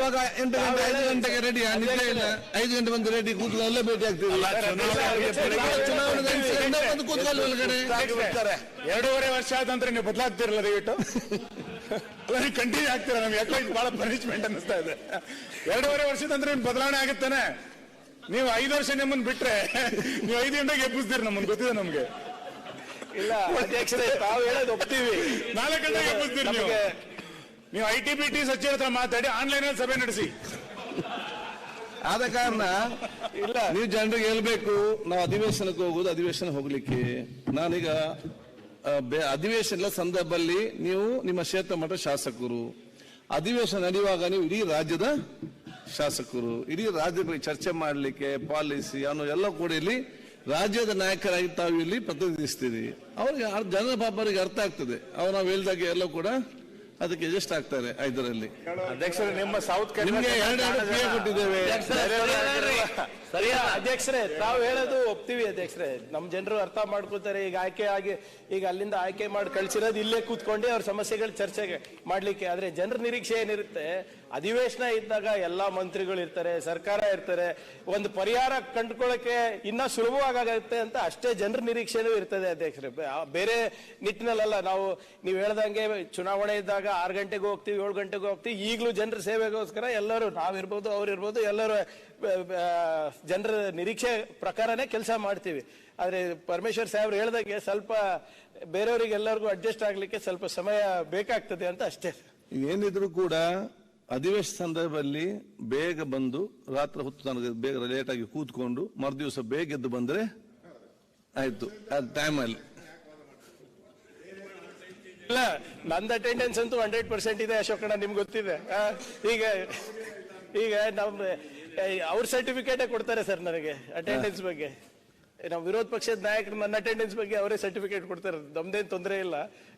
ಇವಾಗ ಎಂಟು ಗಂಟೆ ಐದು ಗಂಟೆಗೆ ರೆಡಿ ನಿದ್ದೆ ಇಲ್ಲ. ಐದು ಗಂಟೆ ಬಂದು ರೆಡಿ ಕೂತ್ಕೊಂಡು ಅಲ್ಲೇ ಭೇಟಿ ಆಗ್ತೀವಿ. ಚುನಾವಣೆ ಕೂತ್ಕೊಳ್ಳಿ ಒಳಗಡೆ? ಎರಡೂವರೆ ವರ್ಷ ಆದ ನಂತರ ನೀವು ಬದಲಾಗ್ತಿರಲ್ಲ ದಯವಿಟ್ಟು. ಅಲ್ಲ ಕಂಟಿನ್ಯೂ ಆಗ್ತಿರ? ನಮ್ಗೆ ಯಾಕೋ ಇದು ಬಹಳ ಪನಿಷ್ಮೆಂಟ್ ಅನ್ನಿಸ್ತಾ ಇದೆ. ಎರಡೂವರೆ ವರ್ಷದ ನಂತರ ನಿಮ್ ಬದಲಾವಣೆ ಆಗುತ್ತಾನೆ. ನೀವು ಐದು ವರ್ಷ ನಿಮ್ಮನ್ನ ಬಿಟ್ರೆ ನೀವು ಐದು ಗಂಟೆಗೆ ಎಬ್ಬಿಸ್ತೀರಿ ನಮ್ಮನ್ನ ಗೊತ್ತಿದೆ ನಮ್ಗೆ? ಇಲ್ಲ ಅಧ್ಯಕ್ಷರೇ ತಾವು ಹೇಳೋದು ಒಪ್ತೀವಿ. ನಾಲ್ಕು ಗಂಟೆಗೆ ಎಬ್ಬಿಸ್ತೀರಿ ನೀವು. ನಮಗೆ ನೀವು ಐ ಟಿ ಬಿ ಟಿ ಸಚಿವರ ಹತ್ರ ಮಾತಾಡಿ ಆನ್ಲೈನ್ ಅಲ್ಲಿ ಸಭೆ ನಡೆಸಿ. ಆದ ಕಾರಣ ಇಲ್ಲ. ನೀವು ಜನರಿಗೆ ಹೇಳ್ಬೇಕು ನಾವು ಅಧಿವೇಶನಕ್ಕೆ ಹೋಗುದು ಅಧಿವೇಶನ ಹೋಗ್ಲಿಕ್ಕೆ. ನಾನೀಗ ಅಧಿವೇಶನ ಅಧಿವೇಶನದ ಸಂದರ್ಭದಲ್ಲಿ ನೀವು ನಿಮ್ಮ ಕ್ಷೇತ್ರ ಮಟ್ಟ ಶಾಸಕರು. ಅಧಿವೇಶನ ನಡೆಯುವಾಗ ನೀವು ಇಡೀ ರಾಜ್ಯದ ಶಾಸಕರು. ಇಡೀ ರಾಜ್ಯದ ಬಗ್ಗೆ ಚರ್ಚೆ ಮಾಡಲಿಕ್ಕೆ ಪಾಲಿಸಿ ಅನ್ನೋ ಎಲ್ಲ ಕೂಡ ಇಲ್ಲಿ ರಾಜ್ಯದ ನಾಯಕರಾಗಿ ತಾವು ಇಲ್ಲಿ ಪ್ರತಿನಿಧಿಸ್ತೀರಿ. ಅವ್ರಿಗೆ ಜನರ ಪಾಪರಿಗೆ ಅರ್ಥ ಆಗ್ತದೆ. ಅವ್ರು ನಾವು ಹೇಳಿದಾಗ ಎಲ್ಲ ಕೂಡ ಅದಕ್ಕೆ ಅಡ್ಜಸ್ಟ್ ಆಗ್ತಾರೆ ಐದರಲ್ಲಿ. ಅಧ್ಯಕ್ಷರು ನಿಮ್ಮ ಸೌತ್ ನಿಮ್ಗೆ ಎರಡೆರಡು ಪಿ ಕೊಟ್ಟಿದ್ದೇವೆ. ಸರಿಯಾ ಅಧ್ಯಕ್ಷರೇ ತಾವು ಹೇಳೋದು ಒಪ್ತೀವಿ ಅಧ್ಯಕ್ಷರೇ. ನಮ್ ಜನರು ಅರ್ಥ ಮಾಡ್ಕೊತಾರೆ ಈಗ ಆಯ್ಕೆ ಆಗಿ ಈಗ ಅಲ್ಲಿಂದ ಆಯ್ಕೆ ಮಾಡಿ ಕಳ್ಸಿರೋದು ಇಲ್ಲೇ ಕೂತ್ಕೊಂಡು ಅವ್ರ ಸಮಸ್ಯೆಗಳ ಚರ್ಚೆಗೆ ಮಾಡ್ಲಿಕ್ಕೆ. ಆದ್ರೆ ಜನರ ನಿರೀಕ್ಷೆ ಏನಿರುತ್ತೆ? ಅಧಿವೇಶನ ಇದ್ದಾಗ ಎಲ್ಲಾ ಮಂತ್ರಿಗಳು ಇರ್ತಾರೆ ಸರ್ಕಾರ ಇರ್ತಾರೆ. ಒಂದು ಪರಿಹಾರ ಕಂಡುಕೊಳ್ಳಕ್ಕೆ ಇನ್ನ ಸುಲಭವಾಗುತ್ತೆ ಅಂತ ಅಷ್ಟೇ ಜನರ ನಿರೀಕ್ಷೆನೂ ಇರ್ತದೆ ಅಧ್ಯಕ್ಷರೇ. ಬೇರೆ ನಿಟ್ಟಿನಲ್ಲ ನಾವು ನೀವು ಹೇಳ್ದಂಗೆ ಚುನಾವಣೆ ಇದ್ದಾಗ ಆರು ಗಂಟೆಗೆ ಹೋಗ್ತೀವಿ, ಏಳು ಗಂಟೆಗೆ ಹೋಗ್ತೀವಿ, ಈಗಲೂ ಜನರ ಸೇವೆಗೋಸ್ಕರ ಎಲ್ಲರೂ ನಾವಿರ್ಬೋದು, ಅವ್ರಿರ್ಬೋದು, ಎಲ್ಲರೂ ಜನರ ನಿರೀಕ್ಷೆ ಪ್ರಕಾರನೇ ಕೆಲಸ ಮಾಡ್ತೀವಿ. ಆದರೆ ಪರಮೇಶ್ವರ್ ಸಾಹೇಬ್ರು ಹೇಳ್ದಾಗೆ ಸ್ವಲ್ಪ ಬೇರೆಯವರಿಗೆ ಎಲ್ಲರಿಗೂ ಅಡ್ಜಸ್ಟ್ ಆಗಲಿಕ್ಕೆ ಸ್ವಲ್ಪ ಸಮಯ ಬೇಕಾಗ್ತದೆ ಅಂತ ಅಷ್ಟೇ. ಏನಿದ್ರು ಕೂಡ ಅಧಿವೇಶ ಸಂದರ್ಭದಲ್ಲಿ ಬೇಗ ಬಂದು ರಾತ್ರಿ ಹೊತ್ತು ನನಗೆ ಬೇಗ ಲೇಟಾಗಿ ಕೂತ್ಕೊಂಡು ಮರುದಿವಸ ಬೇಗ ಎದ್ದು ಬಂದ್ರೆ ಆಯ್ತು, ಅದು ಟೈಮಲ್ಲಿ ಇಲ್ಲ, ನಂದು ಅಟೆಂಡೆನ್ಸ್ ಅಂತೂ ಹಂಡ್ರೆಡ್ ಪರ್ಸೆಂಟ್ ಇದೆ ಅಶೋಕಣ್ಣ ನಿಮ್ಗೆ ಗೊತ್ತಿದೆ. ಈಗ ಈಗ ನಮ್ಮ ಅವ್ರ ಸರ್ಟಿಫಿಕೇಟೇ ಕೊಡ್ತಾರೆ ಸರ್ ನನಗೆ ಅಟೆಂಡೆನ್ಸ್ ಬಗ್ಗೆ. ನಮ್ಮ ವಿರೋಧ ಪಕ್ಷದ ನಾಯಕರು ನನ್ನ ಅಟೆಂಡೆನ್ಸ್ ಬಗ್ಗೆ ಅವರೇ ಸರ್ಟಿಫಿಕೇಟ್ ಕೊಡ್ತಾರೆ, ನಮ್ದೇನು ತೊಂದರೆ ಇಲ್ಲ.